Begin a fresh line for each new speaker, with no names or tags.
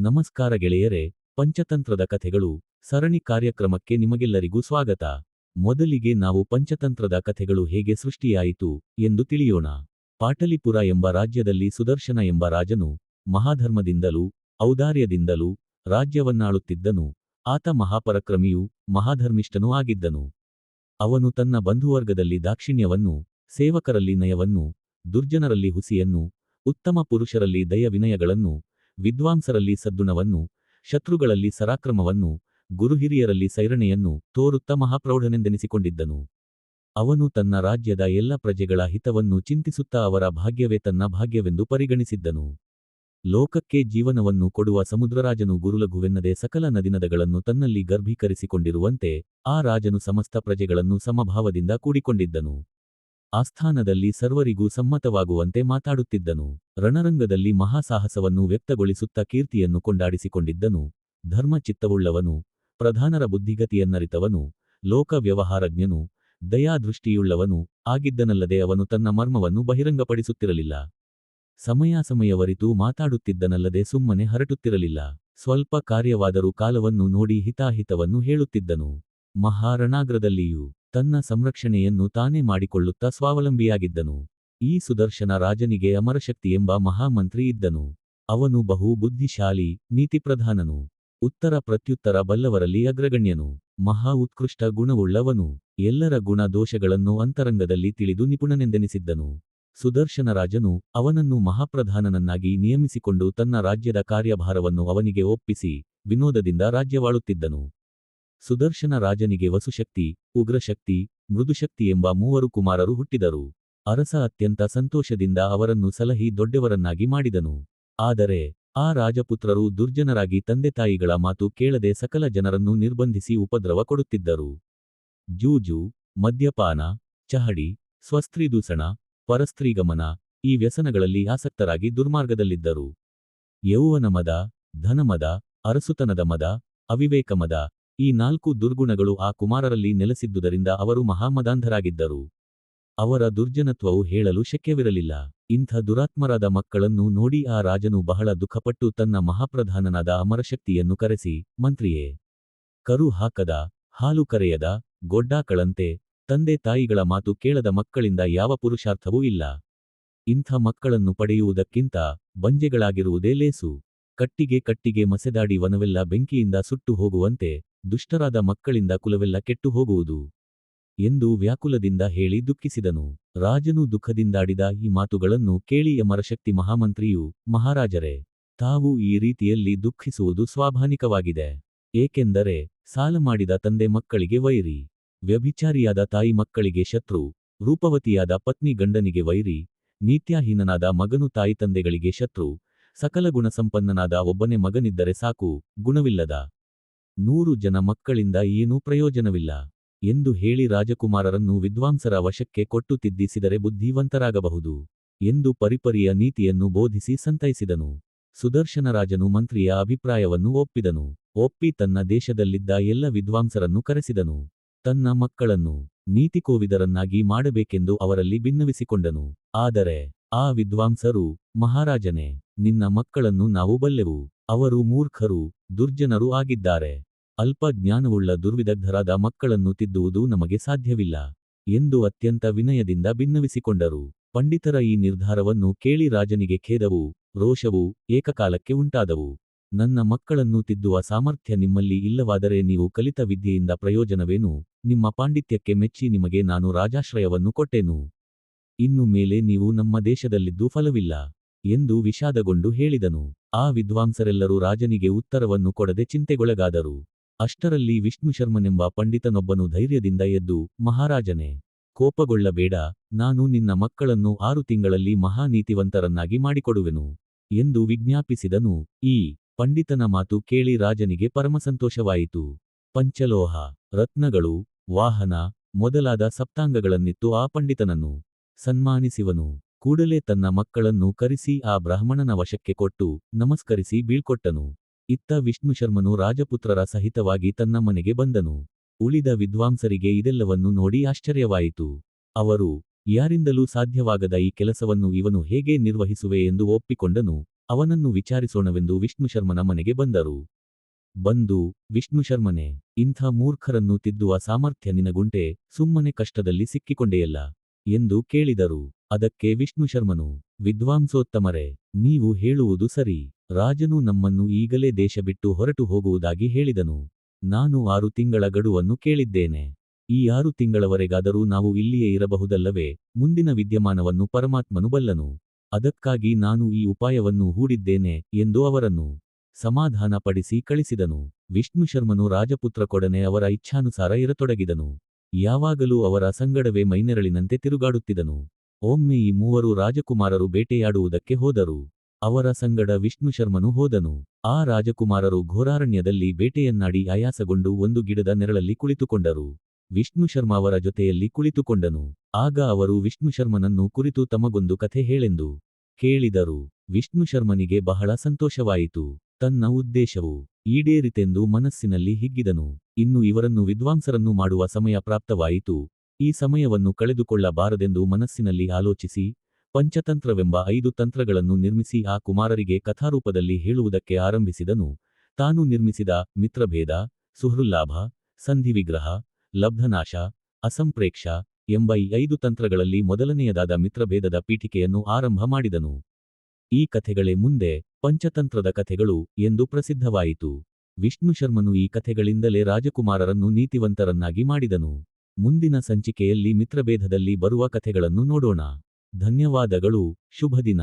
ನಮಸ್ಕಾರ ಗೆಳೆಯರೆ, ಪಂಚತಂತ್ರದ ಕಥೆಗಳು ಸರಣಿ ಕಾರ್ಯಕ್ರಮಕ್ಕೆ ನಿಮಗೆಲ್ಲರಿಗೂ ಸ್ವಾಗತ. ಮೊದಲಿಗೆ ನಾವು ಪಂಚತಂತ್ರದ ಕಥೆಗಳು ಹೇಗೆ ಸೃಷ್ಟಿಯಾಯಿತು ಎಂದು ತಿಳಿಯೋಣ. ಪಾಟಲಿಪುರ ಎಂಬ ರಾಜ್ಯದಲ್ಲಿ ಸುದರ್ಶನ ಎಂಬ ರಾಜನು ಮಹಾಧರ್ಮದಿಂದಲೂ, ಔದಾರ್ಯದಿಂದಲೂ ರಾಜ್ಯವನ್ನಾಳುತ್ತಿದ್ದನು. ಆತ ಮಹಾಪರಕ್ರಮಿಯೂ ಮಹಾಧರ್ಮಿಷ್ಠನೂ ಆಗಿದ್ದನು. ಅವನು ತನ್ನ ಬಂಧುವರ್ಗದಲ್ಲಿ ದಾಕ್ಷಿಣ್ಯವನ್ನು, ಸೇವಕರಲ್ಲಿ ನಯವನ್ನು, ದುರ್ಜನರಲ್ಲಿ ಹುಸಿಯನ್ನು, ಉತ್ತಮ ಪುರುಷರಲ್ಲಿ ದಯ ವಿನಯಗಳನ್ನು ವಿದ್ವಾಂಸರಲ್ಲಿ ಸದ್ಗುಣವನ್ನು, ಶತ್ರುಗಳಲ್ಲಿ ಸರಾಕ್ರಮವನ್ನು, ಗುರುಹಿರಿಯರಲ್ಲಿ ಸೈರಣೆಯನ್ನು ತೋರುತ್ತ ಮಹಾಪ್ರೌಢನೆಂದೆನಿಸಿಕೊಂಡಿದ್ದನು. ಅವನು ತನ್ನ ರಾಜ್ಯದ ಎಲ್ಲ ಪ್ರಜೆಗಳ ಹಿತವನ್ನು ಚಿಂತಿಸುತ್ತಾ ಅವರ ಭಾಗ್ಯವೇ ತನ್ನ ಭಾಗ್ಯವೆಂದು ಪರಿಗಣಿಸಿದ್ದನು. ಲೋಕಕ್ಕೆ ಜೀವನವನ್ನು ಕೊಡುವ ಸಮುದ್ರರಾಜನು ಗುರುಲಘುವೆನ್ನದೆ ಸಕಲ ನದಿನದಗಳನ್ನು ತನ್ನಲ್ಲಿ ಗರ್ಭೀಕರಿಸಿಕೊಂಡಿರುವಂತೆ ಆ ರಾಜನು ಸಮಸ್ತ ಪ್ರಜೆಗಳನ್ನು ಸಮಭಾವದಿಂದ ಕೂಡಿಕೊಂಡಿದ್ದನು. ಆಸ್ಥಾನದಲ್ಲಿ ಸರ್ವರಿಗೂ ಸಮ್ಮತವಾಗುವಂತೆ ಮಾತಾಡುತ್ತಿದ್ದನು. ರಣರಂಗದಲ್ಲಿ ಮಹಾಸಾಹಸವನ್ನು ವ್ಯಕ್ತಗೊಳಿಸುತ್ತಾ ಕೀರ್ತಿಯನ್ನು ಕೊಂಡಾಡಿಸಿಕೊಂಡಿದ್ದನು. ಧರ್ಮಚಿತ್ತವುಳ್ಳವನು, ಪ್ರಧಾನರ ಬುದ್ಧಿಗತಿಯನ್ನರಿತವನು ಲೋಕ ವ್ಯವಹಾರಜ್ಞನು ದಯಾದೃಷ್ಟಿಯುಳ್ಳವನು ಆಗಿದ್ದನಲ್ಲದೆ ಅವನು ತನ್ನ ಮರ್ಮವನ್ನು ಬಹಿರಂಗಪಡಿಸುತ್ತಿರಲಿಲ್ಲ. ಸಮಯಾಸಮಯವರಿತು ಮಾತಾಡುತ್ತಿದ್ದನಲ್ಲದೆ ಸುಮ್ಮನೆ ಹರಟುತ್ತಿರಲಿಲ್ಲ. ಸ್ವಲ್ಪ ಕಾರ್ಯವಾದರೂ ಕಾಲವನ್ನು ನೋಡಿ ಹಿತಾಹಿತವನ್ನು ಹೇಳುತ್ತಿದ್ದನು. ಮಹಾರಣಾಗ್ರದಲ್ಲಿಯೂ ತನ್ನ ಸಂರಕ್ಷಣೆಯನ್ನು ತಾನೇ ಮಾಡಿಕೊಳ್ಳುತ್ತಾ ಸ್ವಾವಲಂಬಿಯಾಗಿದ್ದನು. ಈ ಸುದರ್ಶನ ರಾಜನಿಗೆ ಅಮರಶಕ್ತಿ ಎಂಬ ಮಹಾಮಂತ್ರಿ ಇದ್ದನು. ಅವನು ಬಹು ಬುದ್ಧಿಶಾಲಿ, ನೀತಿಪ್ರಧಾನನು. ಉತ್ತರ ಪ್ರತ್ಯುತ್ತರ ಬಲ್ಲವರಲ್ಲಿ ಅಗ್ರಗಣ್ಯನು. ಮಹಾ ಉತ್ಕೃಷ್ಟ ಗುಣವುಳ್ಳವನು. ಎಲ್ಲರ ಗುಣ ದೋಷಗಳನ್ನು ಅಂತರಂಗದಲ್ಲಿ ತಿಳಿದು ನಿಪುಣನೆಂದೆನಿಸಿದ್ದನು. ಸುದರ್ಶನ ರಾಜನು ಅವನನ್ನು ಮಹಾಪ್ರಧಾನನನ್ನಾಗಿ ನಿಯಮಿಸಿಕೊಂಡು ತನ್ನ ರಾಜ್ಯದ ಕಾರ್ಯಭಾರವನ್ನು ಅವನಿಗೆ ಒಪ್ಪಿಸಿ, ವಿನೋದದಿಂದ ರಾಜ್ಯವಾಳುತ್ತಿದ್ದನು. ಸುದರ್ಶನ ರಾಜನಿಗೆ ವಸುಶಕ್ತಿ, ಉಗ್ರಶಕ್ತಿ, ಮೃದುಶಕ್ತಿ ಎಂಬ ಮೂವರು ಕುಮಾರರು ಹುಟ್ಟಿದರು. ಅರಸ ಅತ್ಯಂತ ಸಂತೋಷದಿಂದ ಅವರನ್ನು ಸಲಹಿ ದೊಡ್ಡವರನ್ನಾಗಿ ಮಾಡಿದನು. ಆದರೆ, ಆ ರಾಜಪುತ್ರರು ದುರ್ಜನರಾಗಿ ತಂದೆತಾಯಿಗಳ ಮಾತು ಕೇಳದೆ ಸಕಲ ಜನರನ್ನು ನಿರ್ಬಂಧಿಸಿ ಉಪದ್ರವ ಕೊಡುತ್ತಿದ್ದರು. ಜೂಜು, ಮದ್ಯಪಾನ, ಚಹಡಿ, ಸ್ವಸ್ತ್ರೀದೂಷಣ, ಪರಸ್ತ್ರೀಗಮನ ಈ ವ್ಯಸನಗಳಲ್ಲಿ ಆಸಕ್ತರಾಗಿ ದುರ್ಮಾರ್ಗದಲ್ಲಿದ್ದರು. ಯೌವನ ಮದ, ಧನಮದ, ಅರಸುತನದ ಮದ, ಅವಿವೇಕ ಮದ ಈ ನಾಲ್ಕು ದುರ್ಗುಣಗಳು ಆ ಕುಮಾರರಲ್ಲಿ ನೆಲೆಸಿದ್ದುದರಿಂದ ಅವರು ಮಹಾಮದಾಂಧರಾಗಿದ್ದರು. ಅವರ ದುರ್ಜನತ್ವವು ಹೇಳಲು ಶಕ್ಯವಿರಲಿಲ್ಲ. ಇಂಥ ದುರಾತ್ಮರಾದ ಮಕ್ಕಳನ್ನು ನೋಡಿ ಆ ರಾಜನು ಬಹಳ ದುಃಖಪಟ್ಟು ತನ್ನ ಮಹಾಪ್ರಧಾನನಾದ ಅಮರಶಕ್ತಿಯನ್ನು ಕರೆಸಿ, ಮಂತ್ರಿಯೇ, ಕರು ಹಾಕದ, ಹಾಲು ಕರೆಯದ, ಗೊಡ್ಡಾಕಳಂತೆ, ತಂದೆ ತಾಯಿಗಳ ಮಾತು ಕೇಳದ ಮಕ್ಕಳಿಂದ ಯಾವ ಪುರುಷಾರ್ಥವೂ ಇಲ್ಲ. ಇಂಥ ಮಕ್ಕಳನ್ನು ಪಡೆಯುವುದಕ್ಕಿಂತ ಬಂಜೆಗಳಾಗಿರುವುದೇ ಲೇಸು. ಕಟ್ಟಿಗೆ ಕಟ್ಟಿಗೆ ಮಸೆದಾಡಿ ವನವೆಲ್ಲ ಬೆಂಕಿಯಿಂದ ಸುಟ್ಟು ಹೋಗುವಂತೆ ದುಷ್ಟರಾದ ಮಕ್ಕಳಿಂದ ಕುಲವೆಲ್ಲ ಕೆಟ್ಟು ಹೋಗುವುದು ಎಂದು ವ್ಯಾಕುಲದಿಂದ ಹೇಳಿ ದುಃಖಿಸಿದನು. ರಾಜನು ದುಃಖದಿಂದಾಡಿದ ಈ ಮಾತುಗಳನ್ನು ಕೇಳಿ ಅಮರಶಕ್ತಿ ಮಹಾಮಂತ್ರಿಯು, ಮಹಾರಾಜರೇ, ತಾವು ಈ ರೀತಿಯಲ್ಲಿ ದುಃಖಿಸುವುದು ಸ್ವಾಭಾವಿಕವಾಗಿದೆ. ಏಕೆಂದರೆ ಸಾಲ ಮಾಡಿದ ತಂದೆ ಮಕ್ಕಳಿಗೆ ವೈರಿ, ವ್ಯಭಿಚಾರಿಯಾದ ತಾಯಿ ಮಕ್ಕಳಿಗೆ ಶತ್ರು, ರೂಪವತಿಯಾದ ಪತ್ನಿ ಗಂಡನಿಗೆ ವೈರಿ, ನೀತ್ಯಾಹೀನನಾದ ಮಗನು ತಾಯಿ ತಂದೆಗಳಿಗೆ ಶತ್ರು, ಸಕಲ ಗುಣಸಂಪನ್ನನಾದ ಒಬ್ಬನೇ ಮಗನಿದ್ದರೆ ಸಾಕು, ಗುಣವಿಲ್ಲದ ನೂರು ಜನ ಮಕ್ಕಳಿಂದ ಏನೂ ಪ್ರಯೋಜನವಿಲ್ಲ ಎಂದು ಹೇಳಿ ರಾಜಕುಮಾರರನ್ನು ವಿದ್ವಾಂಸರ ವಶಕ್ಕೆ ಕೊಟ್ಟು ತಿದ್ದಿಸಿದರೆ ಬುದ್ಧಿವಂತರಾಗಬಹುದು ಎಂದು ಪರಿಪರಿಯ ನೀತಿಯನ್ನು ಬೋಧಿಸಿ ಸಂತೈಸಿದನು. ಸುದರ್ಶನರಾಜನು ಮಂತ್ರಿಯ ಅಭಿಪ್ರಾಯವನ್ನು ಒಪ್ಪಿದನು. ಒಪ್ಪಿ ತನ್ನ ದೇಶದಲ್ಲಿದ್ದ ಎಲ್ಲ ವಿದ್ವಾಂಸರನ್ನು ಕರೆಸಿದನು. ತನ್ನ ಮಕ್ಕಳನ್ನು ನೀತಿಕೋವಿದರನ್ನಾಗಿ ಮಾಡಬೇಕೆಂದು ಅವರಲ್ಲಿ ಭಿನ್ನವಿಸಿಕೊಂಡನು ಆದರೆ, ಆ ವಿದ್ವಾಂಸರು, ಮಹಾರಾಜನೇ, ನಿನ್ನ ಮಕ್ಕಳನ್ನು ನಾವು ಬಲ್ಲೆವು. ಅವರು ಮೂರ್ಖರು, ದುರ್ಜನರು ಆಗಿದ್ದಾರೆ. ಅಲ್ಪ ಜ್ಞಾನವುಳ್ಳ ದುರ್ವಿದಗ್ಧರಾದ ಮಕ್ಕಳನ್ನು ತಿದ್ದುವುದು ನಮಗೆ ಸಾಧ್ಯವಿಲ್ಲ ಎಂದು ಅತ್ಯಂತ ವಿನಯದಿಂದ ಭಿನ್ನವಿಸಿಕೊಂಡರು ಪಂಡಿತರ ಈ ನಿರ್ಧಾರವನ್ನು ಕೇಳಿ ರಾಜನಿಗೆ ಖೇದವು, ರೋಷವು ಏಕಕಾಲಕ್ಕೆ ಉಂಟಾದವು. ನನ್ನ ಮಕ್ಕಳನ್ನು ತಿದ್ದುವ ಸಾಮರ್ಥ್ಯ ನಿಮ್ಮಲ್ಲಿ ಇಲ್ಲವಾದರೆ ನೀವು ಕಲಿತ ವಿದ್ಯೆಯಿಂದ ಪ್ರಯೋಜನವೇನು? ನಿಮ್ಮ ಪಾಂಡಿತ್ಯಕ್ಕೆ ಮೆಚ್ಚಿ ನಿಮಗೆ ನಾನು ರಾಜಾಶ್ರಯವನ್ನು ಕೊಟ್ಟೆನು. ಇನ್ನು ಮೇಲೆ ನೀವು ನಮ್ಮ ದೇಶದಲ್ಲಿದ್ದು ಫಲವಿಲ್ಲ ಎಂದು ವಿಷಾದಗೊಂಡು ಹೇಳಿದನು. ಆ ವಿದ್ವಾಂಸರೆಲ್ಲರೂ ರಾಜನಿಗೆ ಉತ್ತರವನ್ನು ಕೊಡದೆ ಚಿಂತೆಗೊಳಗಾದರು. ಅಷ್ಟರಲ್ಲಿ ವಿಷ್ಣುಶರ್ಮನೆಂಬ ಪಂಡಿತನೊಬ್ಬನು ಧೈರ್ಯದಿಂದ ಎದ್ದು, ಮಹಾರಾಜನೇ, ಕೋಪಗೊಳ್ಳಬೇಡ, ನಾನು ನಿನ್ನ ಮಕ್ಕಳನ್ನು ಆರು ತಿಂಗಳಲ್ಲಿ ಮಹಾನೀತಿವಂತರನ್ನಾಗಿ ಮಾಡಿಕೊಡುವೆನು, ಎಂದು ವಿಜ್ಞಾಪಿಸಿದನು. ಈ ಪಂಡಿತನ ಮಾತು ಕೇಳಿ ರಾಜನಿಗೆ ಪರಮಸಂತೋಷವಾಯಿತು. ಪಂಚಲೋಹ, ರತ್ನಗಳು, ವಾಹನ, ಮೊದಲಾದ ಸಪ್ತಾಂಗಗಳನ್ನಿತ್ತು ಆ ಪಂಡಿತನನ್ನು ಸನ್ಮಾನಿಸಿವನು. ಕೂಡಲೇ ತನ್ನ ಮಕ್ಕಳನ್ನು ಕರೆಸಿ ಆ ಬ್ರಾಹ್ಮಣನ ವಶಕ್ಕೆ ಕೊಟ್ಟು ನಮಸ್ಕರಿಸಿ ಬೀಳ್ಕೊಟ್ಟನು. ಇತ್ತ ವಿಷ್ಣುಶರ್ಮನು ರಾಜಪುತ್ರರ ಸಹಿತವಾಗಿ ತನ್ನ ಮನೆಗೆ ಬಂದನು. ಉಳಿದ ವಿದ್ವಾಂಸರಿಗೆ ಇದೆಲ್ಲವನ್ನು ನೋಡಿ ಆಶ್ಚರ್ಯವಾಯಿತು. ಅವರು, ಯಾರಿಂದಲೂ ಸಾಧ್ಯವಾಗದ ಈ ಕೆಲಸವನ್ನು ಇವನು ಹೇಗೆ ನಿರ್ವಹಿಸುವೆ ಎಂದು ಒಪ್ಪಿಕೊಂಡನು. ಅವನನ್ನು ವಿಚಾರಿಸೋಣವೆಂದು ವಿಷ್ಣುಶರ್ಮನ ಮನೆಗೆ ಬಂದರು. ಬಂದು ವಿಷ್ಣುಶರ್ಮನೆ ಇಂಥ ಮೂರ್ಖರನ್ನು ತಿದ್ದುವ ಸಾಮರ್ಥ್ಯ ನಿನಗುಂಟೆ, ಸುಮ್ಮನೆ ಕಷ್ಟದಲ್ಲಿ ಸಿಕ್ಕಿಕೊಂಡೆಯಲ್ಲ, ಎಂದು ಕೇಳಿದರು. ಅದಕ್ಕೆ ವಿಷ್ಣುಶರ್ಮನು ವಿದ್ವಾಂಸೋತ್ತಮರೇ, ನೀವು ಹೇಳುವುದು ಸರಿ. ರಾಜನು ನಮ್ಮನ್ನು ಈಗಲೇ ದೇಶ ಬಿಟ್ಟು ಹೊರಟು ಹೋಗುವುದಾಗಿ ಹೇಳಿದನು. ನಾನು ಆರು ತಿಂಗಳ ಗಡುವನ್ನು ಕೇಳಿದ್ದೇನೆ. ಈ ಆರು ತಿಂಗಳವರೆಗಾದರೂ ನಾವು ಇಲ್ಲಿಯೇ ಇರಬಹುದಲ್ಲವೇ? ಮುಂದಿನ ವಿದ್ಯಮಾನವನ್ನು ಪರಮಾತ್ಮನು ಬಲ್ಲನು. ಅದಕ್ಕಾಗಿ ನಾನು ಈ ಉಪಾಯವನ್ನು ಹೂಡಿದ್ದೇನೆ ಎಂದು ಅವರನ್ನು ಸಮಾಧಾನಪಡಿಸಿ ಕಳಿಸಿದನು. ವಿಷ್ಣುಶರ್ಮನು ರಾಜಪುತ್ರಕೊಡನೆ ಅವರ ಇಚ್ಛಾನುಸಾರ ಇರತೊಡಗಿದನು. ಯಾವಾಗಲೂ ಅವರ ಸಂಗಡವೇ ಮೈನೆರಳಿನಂತೆ ತಿರುಗಾಡುತ್ತಿದನು. ಒಮ್ಮೆ ಈ ಮೂವರು ರಾಜಕುಮಾರರು ಬೇಟೆಯಾಡುವುದಕ್ಕೆ ಹೋದರು. ಅವರ ಸಂಗಡ ವಿಷ್ಣುಶರ್ಮನು ಹೋದನು. ಆ ರಾಜಕುಮಾರರು ಘೋರಾರಣ್ಯದಲ್ಲಿ ಬೇಟೆಯನ್ನಾಡಿ ಆಯಾಸಗೊಂಡು ಒಂದು ಗಿಡದ ನೆರಳಲ್ಲಿ ಕುಳಿತುಕೊಂಡರು. ವಿಷ್ಣುಶರ್ಮ ಅವರ ಜೊತೆಯಲ್ಲಿ ಕುಳಿತುಕೊಂಡನು. ಆಗ ಅವರು ವಿಷ್ಣುಶರ್ಮನನ್ನು ಕುರಿತು ತಮಗೊಂದು ಕಥೆ ಹೇಳೆಂದು ಕೇಳಿದರು. ವಿಷ್ಣುಶರ್ಮನಿಗೆ ಬಹಳ ಸಂತೋಷವಾಯಿತು. ತನ್ನ ಉದ್ದೇಶವು ಈಡೇರಿತೆಂದು ಮನಸ್ಸಿನಲ್ಲಿ ಹಿಗ್ಗಿದನು. ಇನ್ನು ಇವರನ್ನು ವಿದ್ವಾಂಸರನ್ನು ಮಾಡುವ ಸಮಯ ಪ್ರಾಪ್ತವಾಯಿತು. ಈ ಸಮಯವನ್ನು ಕಳೆದುಕೊಳ್ಳಬಾರದೆಂದು ಮನಸ್ಸಿನಲ್ಲಿ ಆಲೋಚಿಸಿ ಪಂಚತಂತ್ರವೆಂಬ ಐದು ತಂತ್ರಗಳನ್ನು ನಿರ್ಮಿಸಿ ಆ ಕುಮಾರರಿಗೆ ಕಥಾರೂಪದಲ್ಲಿ ಹೇಳುವುದಕ್ಕೆ ಆರಂಭಿಸಿದನು. ತಾನು ನಿರ್ಮಿಸಿದ ಮಿತ್ರಭೇದ, ಸುಹೃಲ್ಲಾಭ, ಸಂಧಿವಿಗ್ರಹ, ಲಬ್ಧನಾಶ, ಅಸಂಪ್ರೇಕ್ಷ ಎಂಬ ಈ ಐದು ತಂತ್ರಗಳಲ್ಲಿ ಮೊದಲನೆಯದಾದ ಮಿತ್ರಭೇದದ ಪೀಠಿಕೆಯನ್ನು ಆರಂಭ ಮಾಡಿದನು. ಈ ಕಥೆಗಳೇ ಮುಂದೆ ಪಂಚತಂತ್ರದ ಕಥೆಗಳು ಎಂದು ಪ್ರಸಿದ್ಧವಾಯಿತು. ವಿಷ್ಣುಶರ್ಮನು ಈ ಕಥೆಗಳಿಂದಲೇ ರಾಜಕುಮಾರರನ್ನು ನೀತಿವಂತರನ್ನಾಗಿ ಮಾಡಿದನು. ಮುಂದಿನ ಸಂಚಿಕೆಯಲ್ಲಿ ಮಿತ್ರಭೇದದಲ್ಲಿ ಬರುವ ಕಥೆಗಳನ್ನು ನೋಡೋಣ. ಧನ್ಯವಾದಗಳು ಶುಭ ದಿನ.